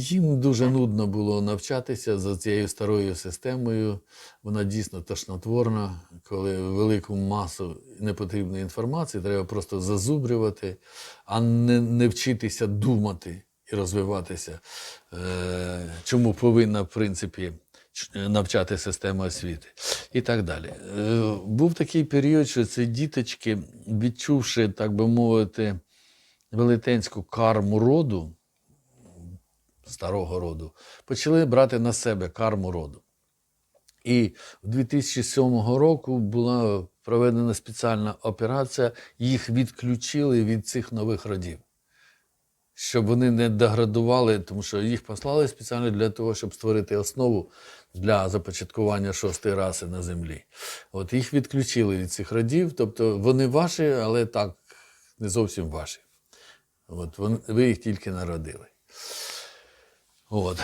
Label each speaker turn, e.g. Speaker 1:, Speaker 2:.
Speaker 1: Їм дуже нудно було навчатися за цією старою системою. Вона дійсно тошнотворна, коли велику масу непотрібної інформації треба просто зазубрювати, а не, не вчитися думати і розвиватися. Е, чому повинна, в принципі, навчати система освіти і так далі. Е, був такий період, що ці діточки, відчувши, так би мовити, велетенську карму роду, старого роду, почали брати на себе карму роду. І 2007 року була проведена спеціальна операція, їх відключили від цих нових родів, щоб вони не деградували, тому що їх послали спеціально для того, щоб створити основу для започаткування шостої раси на землі. От їх відключили від цих родів, тобто вони ваші, але так, не зовсім ваші. От, ви їх тільки народили. От.